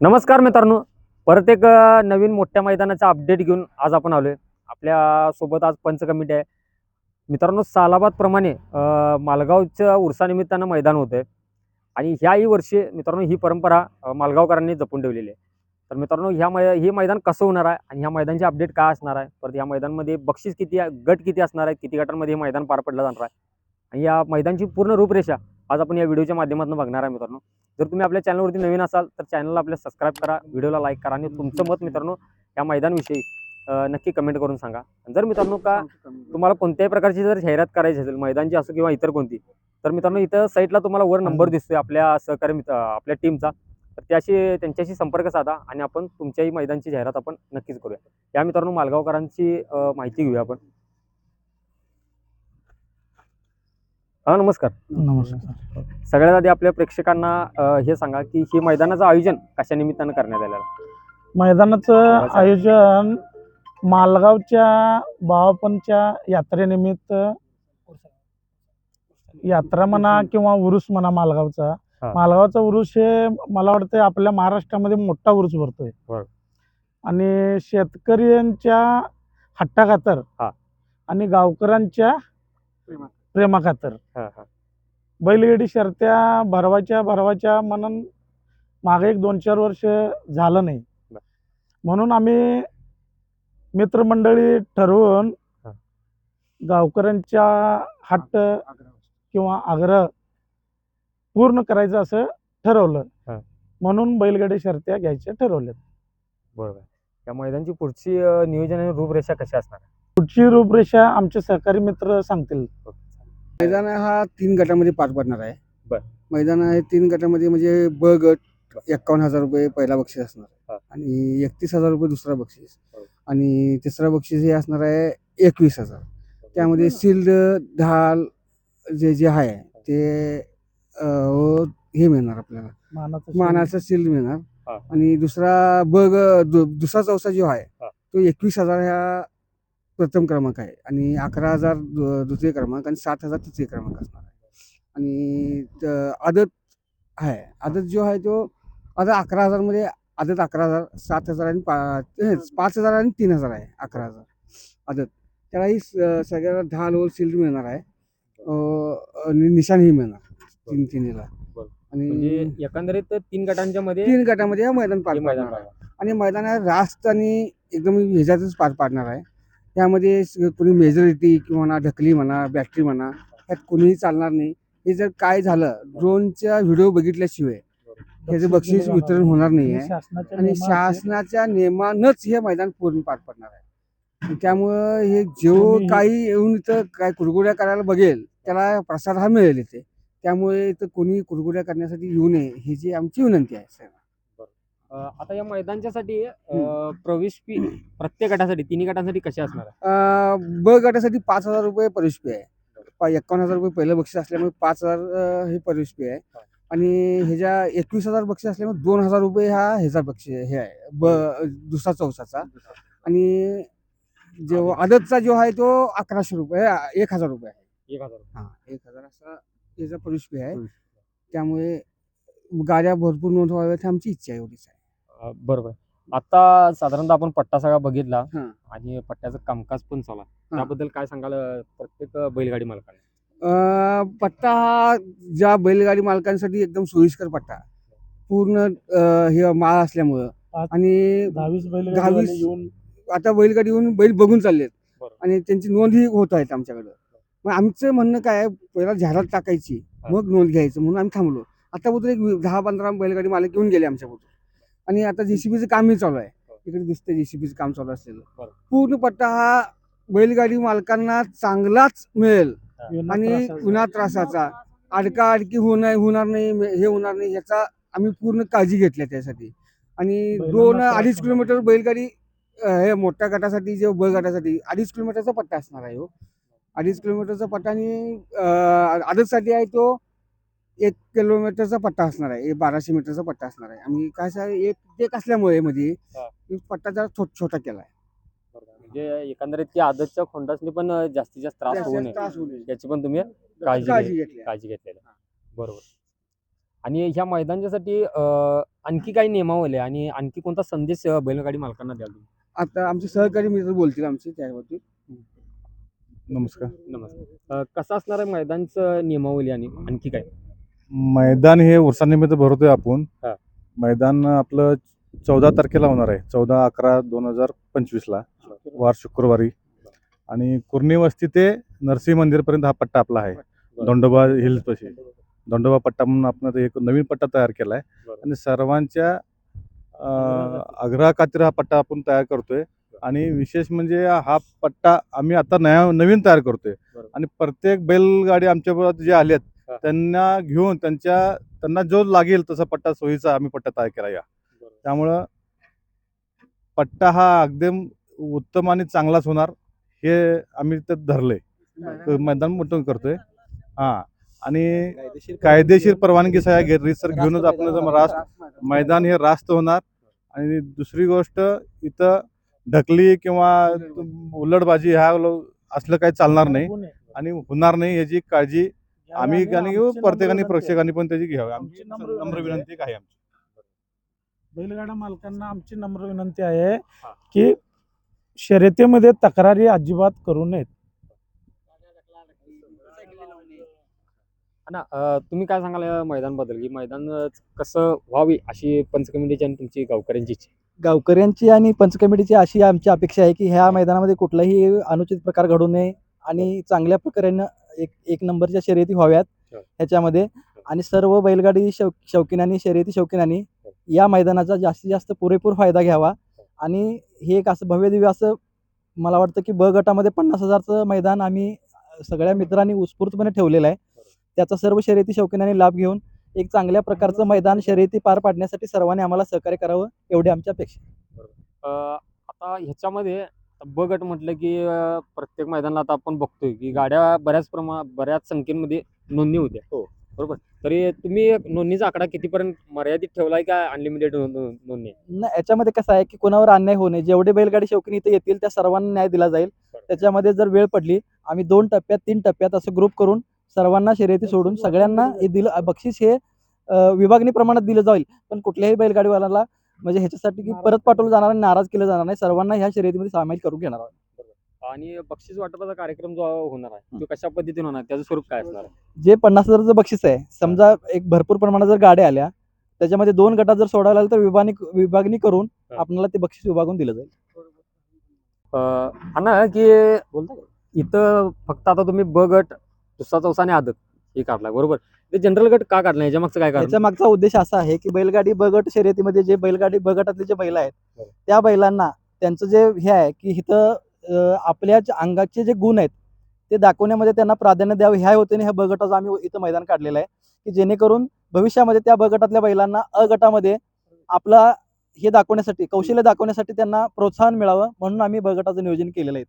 नमस्कार मित्रांनो. परत एक नवीन मोठ्या मैदानाचा अपडेट घेऊन आज आपण आलोय. आपल्यासोबत आज पंच कमिटी आहे. मित्रांनो सालाबाद प्रमाणे मालगावच्या उर्सानिमित्तानं मैदान होतंय. आणि ह्याही वर्षी मित्रांनो ही परंपरा मालगावकरांनी जपून ठेवलेली आहे. तर मित्रांनो ह्या मै हे मैदान कसं होणार आहे आणि ह्या मैदानचे अपडेट काय असणार आहे? परत ह्या मैदानमध्ये बक्षीस किती आहे गट किती असणार आहे? किती गटांमध्ये हे मैदान पार पडलं जाणार आहे? या मैदानची पूर्ण रूपरेषा आज आपण या व्हिडिओच्या माध्यमातून बघणार आहे मित्रांनो. जर तुम्ही आपल्या चॅनलवरती नवीन असाल तर चॅनलला आपल्या सबस्क्राईब करा व्हिडिओला लाईक करा आणि तुमचं मत मित्रांनो या मैदानविषयी नक्की कमेंट करून सांगा. जर मित्रांनो का तुम्हाला कोणत्याही प्रकारची जर जाहिरात करायची असेल मैदानची असो किंवा इतर कोणती तर मित्रांनो इथं साईटला तुम्हाला वर नंबर दिसतोय आपल्या सहकारी मित्र आपल्या टीमचा तर त्याशी त्यांच्याशी संपर्क साधा आणि आपण तुमच्याही मैदानची जाहिरात आपण नक्कीच करूया. या मित्रांनो मालगावकरांची माहिती घेऊया आपण. हा नमस्कार नमस्कार सगळ्यात आधी आपल्या प्रेक्षकांना अं, हे सांगा की हे मैदानाचं आयोजन कशा निमित्तानं करण्यात आलेलं आहे? मैदानाचं आयोजन मालगावच्या बावापनच्या यात्रेनिमित्त यात्रा म्हणा किंवा उरुस म्हणा मालगावचा हा. मालगावचा उरुस हे मला वाटतं आपल्या महाराष्ट्रामध्ये मोठा उरुस भरतोय बरं. आणि शेतकऱ्यांच्या हट्टाखातर हा. आणि गावकऱ्यांच्या प्रेमाखातर हा, हा. बैलगाडी शर्त्या भरवायच्या भरवायच्या म्हणून मागे एक दोन चार वर्ष झालं नाही. म्हणून आम्ही मित्रमंडळी ठरवून. गावकऱ्यांच्या हट्ट किंवा आग्रह पूर्ण करायचं असं ठरवलं. म्हणून बैलगाडी शर्त्या घ्यायच्या ठरवल्या बरोबर या मैदानची पुढची नियोजन आणि रूपरेषा कशी असणार? पुढची रूपरेषा आमचे सहकारी मित्र सांगतील मैदान हा तीन गटामध्ये पार पडणार आहे बर. मैदान आहे तीन गटामध्ये म्हणजे ब गट एक्कावन्न हजार रुपये पहिला बक्षीस असणार हा. आणि एकतीस हजार रुपये दुसरा बक्षीस हो. आणि तिसरा बक्षीस हे असणार आहे एकवीस हजार त्यामध्ये सिल्ड ढाल जे जे आहे ते अं, व हे मिळणार आपल्याला मानाचं मानाचा सिल्ड मिळणार हा. आणि दुसरा बग दुसरा चौसा जो आहे हा. तो एकवीस हजार ह्या प्रथम क्रमांक आहे आणि अकरा हजार दु- द्वितीय क्रमांक आणि सात हजार तृतीय क्रमांक असणार आहे. आणि आदत आहे. आदत जो आहे तो आता अकरा हजारमध्ये आदत अकरा हजार सात हजार आणि पा पाच हजार आणि तीन हजार आहे अकरा हजार आदत. त्यालाही सगळ्याला दहा लोवर सिल्ड मिळणार आहे. निशाणही मिळणार तीन तिन्हीला. आणि म्हणजे एकंदरीत तीन गटांच्या मध्ये तीन गटामध्ये मैदान पार पाडणार आहे. आणि मैदान रास्त आणि एकदम ह्याच्यातच पार पाडणार आहे. त्यामध्ये कोणी मेजॉरिटी किंवा म्हणा ढकली म्हणा बॅटरी म्हणा यात कोणीही चालणार नाही. हे जर काय झालं ड्रोनचा व्हिडिओ बघितल्याशिवाय त्याचं बक्षीस वितरण होणार नाही आहे. आणि शासनाच्या नियमानच हे मैदान पूर्ण पार पडणार आहे. त्यामुळं हे जो काही येऊन इथं काय कुरगुड्या करायला बघेल त्याला प्रसाद हा मिळेल इथे. त्यामुळे इथं कोणी कुरगुड्या करण्यासाठी येऊ नये ही जी आमची विनंती आहे अं, आता या मैदानच्यासाठी प्रवेश फी प्रत्येक गटासाठी तिन्ही गटांसाठी कशी असणार आहे? अं, ब गटासाठी पाच हजार रुपये प्रवेश फी आहे. पा- एकावन्न हजार रुपये पहिलं बक्षीस असल्यामुळे पाच हजार अं, हे प्रवेश फी आहे. आणि ह्याच्या एकवीस हजार बक्षीस असल्यामुळे दोन हजार रुपये हा ह्याचा बक्षीस हे आहे. ब दुसरा चौसाचा. आणि जो आदतचा जो आहे तो अकराशे रुपये अं, एक हजार रुपये आहे. एक हजार हा एक हजार असा त्याचा प्रवेश फी आहे. प्रवेश त्यामुळे गाड्या भरपूर नोंद व्हाव्यात ही आमची इच्छा आहे एवढीच आहे. बरोबर. आता साधारणतः आपण पट्टा सगळा बघितला हा. आणि पट्ट्याचं कामकाज पण चालू आहे. हा. त्याबद्दल काय सांगाल? अं, प्रत्येक बैलगाडी मालकाने अं, पट्टा हा ज्या बैलगाडी मालकांसाठी एकदम सोयीस्कर पट्टा पूर्ण अं, हे माळ असल्यामुळं. आणि दहावीस बैल दहावीस- येऊन आता बैलगाडी येऊन बैल बघून चाललेत. बरोबर. आणि त्यांची नोंदही होत आहेत आमच्याकडं. मग आमचं म्हणणं काय आहे, पहिला जाहिरात टाकायची हा. मग नोंद घ्यायचं म्हणून आम्ही थांबलो. आता बोलतो एक वी- दहा पंधरा बैलगाडी मालक येऊन गेले आमच्याबरोबर आणि आता जेसीबीचं कामही चालू आहे. हो. इकडे दिसतंय जेसीबीचं काम चालू असलेलं. पूर्ण पट्टा हा बैलगाडी मालकांना चांगलाच मिळेल. आणि. उन्हा त्रासाचा. अडका अडकी होणार होणार नाही हे होणार नाही याचा आम्ही पूर्ण काळजी घेतली आहे त्यासाठी. आणि दोन अडीच किलोमीटर बैलगाडी हे मोठ्या गटासाठी जे ब गटासाठी अडीच किलोमीटरचा पट्टा असणार आहे हो. अडीच किलोमीटरचा पट्टा आणि आदतसाठी आहे तो एक किलोमीटरचा पट्टा असणार आहे एक बाराशे मीटरचा पट्टा असणार आहे. आम्ही काय आहे, एक एक असल्यामुळे मध्ये हा. पट्टा जरा छो- छोटा केला आहे. म्हणजे एकंदरीत की आदतच्या खोंडासनी पण अं, जास्तीत जास्त त्रास होऊ नये. त्रास होऊ नये. याची पण तुम्ही काळजी काळजी घे- घेतली आहे. काळजी घेतलेली आहे. बरोबर. आणि ह्या मैदानाच्यासाठी अं, आणखी काही नियमावली आहे आणि आणखी कोणता संदेश अं, बैलगाडी मालकांना द्याल तुम्ही? आता आमचे सहकारी मित्र बोलतील आमचे त्याबाबतीत नमस्कार. नमस्कार. अं, कसं असणार आहे मैदानचं नियमावली आणि आणखी काय? मैदान हे उरसानिमित्त भरवतोय आपण. हा. मैदान आपलं चौदा तारखेला होणार आहे. चौदा अकरा दोन हजार पंचवीसला. वार शुक्रवारी. आणि कुर्णी वस्ती ते नरसिंह मंदिरपर्यंत हा पट्टा आपला आहे. दंडोबा हिल्स पाशी. दंडोबा पट्टा म्हणून आपण आता एक नवीन पट्टा तयार केला आहे बरं. आणि सर्वांच्या अं, आग्रह खातीर हा पट्टा आपण तयार करतोय. आणि विशेष म्हणजे हा पट्टा आम्ही आता नया नवीन तयार करतोय. बरं. आणि प्रत्येक बैलगाडी आमच्याबरोबर जे आलेत हा. त्यांना घेऊन त्यांच्या त्यांना जो लागेल तसा पट्टा सोयीचा आम्ही पट्टा तयार केला या. त्यामुळं पट्टा हा एकदम उत्तम आणि चांगलाच होणार हे आम्ही ते धरलंय. मैदान मोठं करतोय. हा. आणि कायदेशीर परवानगी सह्या घे रिसर घेऊनच आपण जर रास्त मैदान हे रास्त होणार. आणि दुसरी गोष्ट इथं ढकली किंवा उलटबाजी. ह्या असलं काही चालणार नाही. आणि होणार नाही याची काळजी आम्ही आणि प्रत्येकाने प्रेक्षकांनी पण त्याची घ्यावी. आमची नम्र विनंती आहे आमची. बैलगाडा मालकांना आमची नम्र विनंती आहे की शर्यतीमध्ये तक्रारी अजिबात करू नयेत. ना तुम्ही काय सांगाल या मैदानबद्दल? की मैदान कसं व्हावी अशी पंच कमिटीची आणि तुमची गावकऱ्यांची गावकऱ्यांची आणि पंच कमिटीची अशी आमची अपेक्षा आहे की ह्या मैदानामध्ये कुठलाही अनुचित प्रकार घडू नये आणि चांगल्या प्रकारे एक एक नंबरच्या शर्यती व्हाव्यात हो. ह्याच्यामध्ये. आणि सर्व बैलगाडी शौ शौकीनांनी शर्यती शौकीनांनी या मैदानाचा जास्तीत जास्त पुरेपूर फायदा घ्यावा. आणि हे एक असं भव्य दिव्य असं मला वाटतं की ब गटामध्ये पन्नास हजारचं मैदान आम्ही सगळ्या मित्रांनी उत्स्फूर्तपणे ठेवलेलं आहे. त्याचा सर्व शर्यती शौकीनांनी लाभ घेऊन एक चांगल्या प्रकारचं मैदान शर्यती पार पाडण्यासाठी सर्वांनी आम्हाला सहकार्य करावं एवढी आमची अपेक्षा आता ह्याच्यामध्ये ब गट म्हटलं की अं, प्रत्येक मैदानाला आता आपण बघतोय की गाड्या बऱ्याच प्रमा बऱ्याच संख्येमध्ये नोंदणी होत्या. हो. बरोबर? तरी तुम्ही नोंदणीचा आकडा कितीपर्यंत मर्यादित ठेवलाय का अनलिमिटेड नोंदणी? नाही याच्यामध्ये कसं आहे की कोणावर अन्याय होऊ नये. जेवढे बैलगाडी शौकीन इथे येतील त्या सर्वांना न्याय दिला जाईल. त्याच्यामध्ये जर वेळ पडली आम्ही दोन टप्प्यात तीन टप्प्यात असं ग्रुप करून सर्वांना शर्यती सोडून सगळ्यांना हे दिलं बक्षीस हे अं, विभागणी प्रमाणात दिलं जाईल. पण कुठल्याही बैलगाडीवाल्याला म्हणजे ह्याच्यासाठी की परत पाठवलं जाणार आणि नाराज केलं जाणार नाही सर्वांना ह्या शर्यतीमध्ये सामील करून घेणार आहोत. आणि बक्षीस वाटपाचा कार्यक्रम जो होणार आहे तो कशा पद्धतीने होणार? त्याचं स्वरूप काय असणार आहे? जे पन्नास हजारचं बक्षीस आहे समजा एक भरपूर प्रमाणात जर गाड्या आल्या त्याच्यामध्ये दोन गटात जर सोडायला आलं तर विभागणी विभागणी करून हा. आपल्याला ते बक्षीस विभागून दिलं जाईल. अं, अण्णा की बोलता? इथं फक्त आता तुम्ही ब गट दुसरा चौसा आणि आदत. हे काढलाय बरोबर? ते जनरल गट का काढला? याच्या मागचं काय कारण? याच्या मागचा उद्देश असा आहे की बैलगाडी बगट शर्यतीमध्ये जे बैलगाडी बगटातले जे बैल आहेत. त्या बैलांना त्यांचं जे हे आहे की इथं अं, आपल्या जे अंगाचे जे गुण आहेत ते दाखवण्यामध्ये त्यांना प्राधान्य द्यावं. ह्या होते ह्या बगटाचं आम्ही इथं मैदान काढलेलं आहे की जेणेकरून भविष्यामध्ये त्या बगटातल्या बैलांना अ गटामध्ये आपला हे दाखवण्यासाठी कौशल्य दाखवण्यासाठी त्यांना प्रोत्साहन मिळावं म्हणून आम्ही बगटाचं नियोजन केलेलं आहे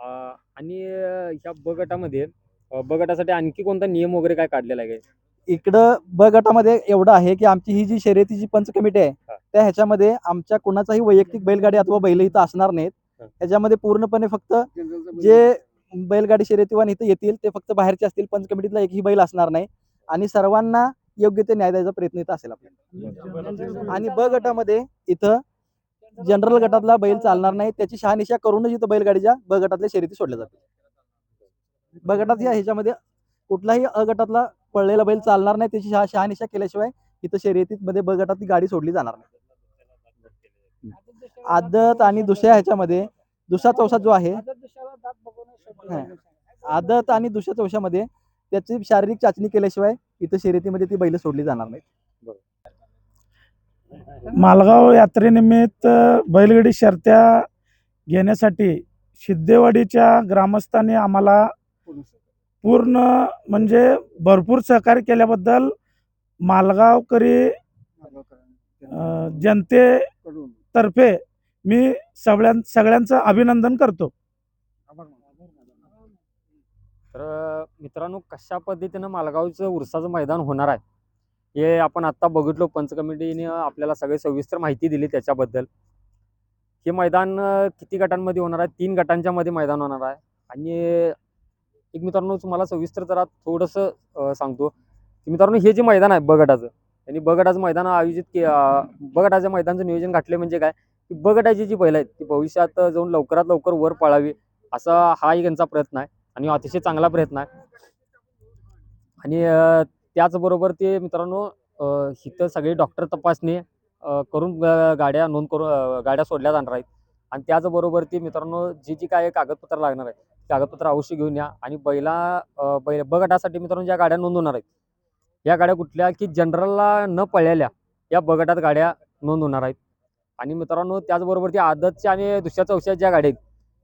अं, आणि अं, ह्या ब गटामध्ये अं, ब गटासाठी आणखी कोणता नियम वगैरे काय काढलेला आहे काय? इकडं ब गटामध्ये एवढं आहे की आमची ही जी शर्यतीची पंच कमिटी आहे हा. त्या ह्याच्यामध्ये आमच्या कोणाचाही वैयक्तिक बैलगाडी अथवा बैल इथं असणार नाहीत हा. ह्याच्यामध्ये पूर्णपणे फक्त जे बैलगाडी शर्यतीवान इथं येतील ते फक्त बाहेरचे असतील पंच कमिटीतला एकही बैल असणार नाही आणि सर्वांना योग्य ते न्याय द्यायचा प्रयत्न इथं असेल आपल्याला आणि ब गटामध्ये इथं जनरल गटातला बैल चालणार नाही त्याची शहानिशा करूनच इथं बैलगाडीच्या ब गटातल्या शर्यती सोडल्या जातील ब गटात या ह्याच्यामध्ये कुठलाही अ गटातला पळलेला बैल चालणार नाही त्याची शहा शहानिशा केल्याशिवाय इथं शर्यतीमध्ये ब गटातली गाडी सोडली जाणार नाही. आदत आणि दुसऱ्या ह्याच्यामध्ये दुसरा चौसा जो आहे आदत आणि दुसऱ्या चौशामध्ये त्याची शारीरिक चाचणी केल्याशिवाय इथं शर्यतीमध्ये ती बैल सोडली जाणार नाही मालगाव यात्रेनिमित्त बैलगाडी शर्त्या घेण्यासाठी शिद्देवाडीच्या ग्रामस्थांनी आम्हाला पूर्ण म्हणजे भरपूर सहकार्य केल्याबद्दल मालगावकरी जनतेतर्फे मी सगळ्यां सगळ्यांचं अभिनंदन करतो. तर मित्रांनो कशा पद्धतीनं मालगावचं उरसाचं मैदान होणार आहे हे आपण आत्ता बघितलो. पंच कमिटीने आपल्याला सगळे सविस्तर माहिती दिली त्याच्याबद्दल. हे मैदान किती गटांमध्ये होणार आहे? तीन गटांच्या मध्ये मैदान होणार आहे. आणि एक मित्रांनो तुम्हाला सविस्तर जरा थोडंसं सांगतो. की मित्रांनो हे जे मैदान आहे बगटाचं त्यांनी बगटाचं मैदान आयोजित के बगटाच्या मैदानाचं नियोजन घातले म्हणजे काय? की बगटाची जी बैल आहेत ती भविष्यात जाऊन लवकरात लवकर वर पळावी असा हा एक यांचा प्रयत्न आहे आणि अतिशय चांगला प्रयत्न आहे. आणि त्याचबरोबर ते मित्रांनो इथं सगळे डॉक्टर तपासणी करून गाड्या नोंद करून गाड्या सोडल्या जाणार आहेत. आणि त्याचबरोबर ते मित्रांनो जी जी काय कागदपत्र लागणार आहेत कागदपत्र अवश्य घेऊन या. आणि बैला बैल बैल बगटासाठी मित्रांनो ज्या गाड्या नोंदवणार आहेत. या गाड्या कुठल्या की जनरलला न पळलेल्या या बगटात गाड्या नोंद होणार आहेत. आणि मित्रांनो त्याचबरोबर त्या आदतच्या आणि दुसऱ्या चौथ्या ज्या गाड्या आहेत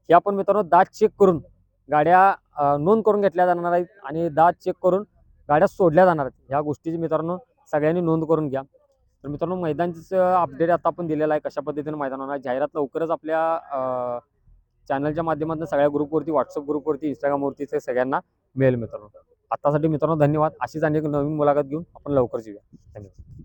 ह्या पण मित्रांनो दात चेक करून गाड्या नोंद करून घेतल्या जाणार आहेत. आणि दात चेक करून गाड्या सोडल्या जाणार आहेत. ह्या गोष्टीची मित्रांनो सगळ्यांनी नोंद करून घ्या. तर मित्रांनो मैदानचं अपडेट आता आपण दिलेलं आहे. कशा पद्धतीने मैदान होणार जाहिरात लवकरच आपल्या चॅनलच्या माध्यमातून सगळ्या ग्रुपवरती व्हॉट्सअप ग्रुपवरती इंस्टाग्रामवरती ते सगळ्यांना मिळेल मित्रांनो. आत्तासाठी मित्रांनो धन्यवाद. अशीच अनेक नवीन मुलाखत घेऊन आपण लवकरच येऊया. धन्यवाद.